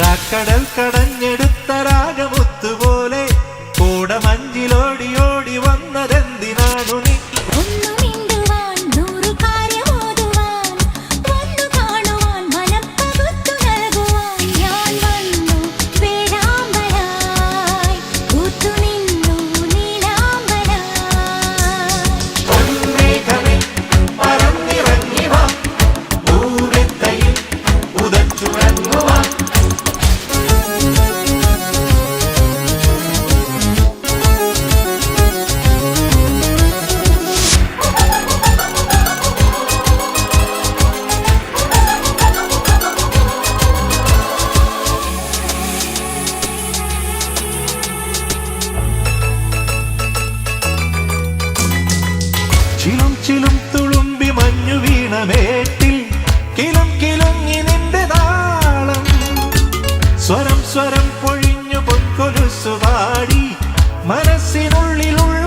രാക്കടൽ കടഞ്ഞെടുത്ത രാഗമുത്തുപോലെ കൂട മഞ്ഞിലോടി വന്നതെന്തിനാണു തുഞ്ചിലും തുളുമ്പി മഞ്ഞു വീണ മേട്ടിൽ കിലും കിലുങ്ങി നിന്റെ താളം. സ്വരം സ്വരം പൊഴിഞ്ഞു പൊൻകൊലുസുപാടി മനസ്സിനുള്ളിലുള്ള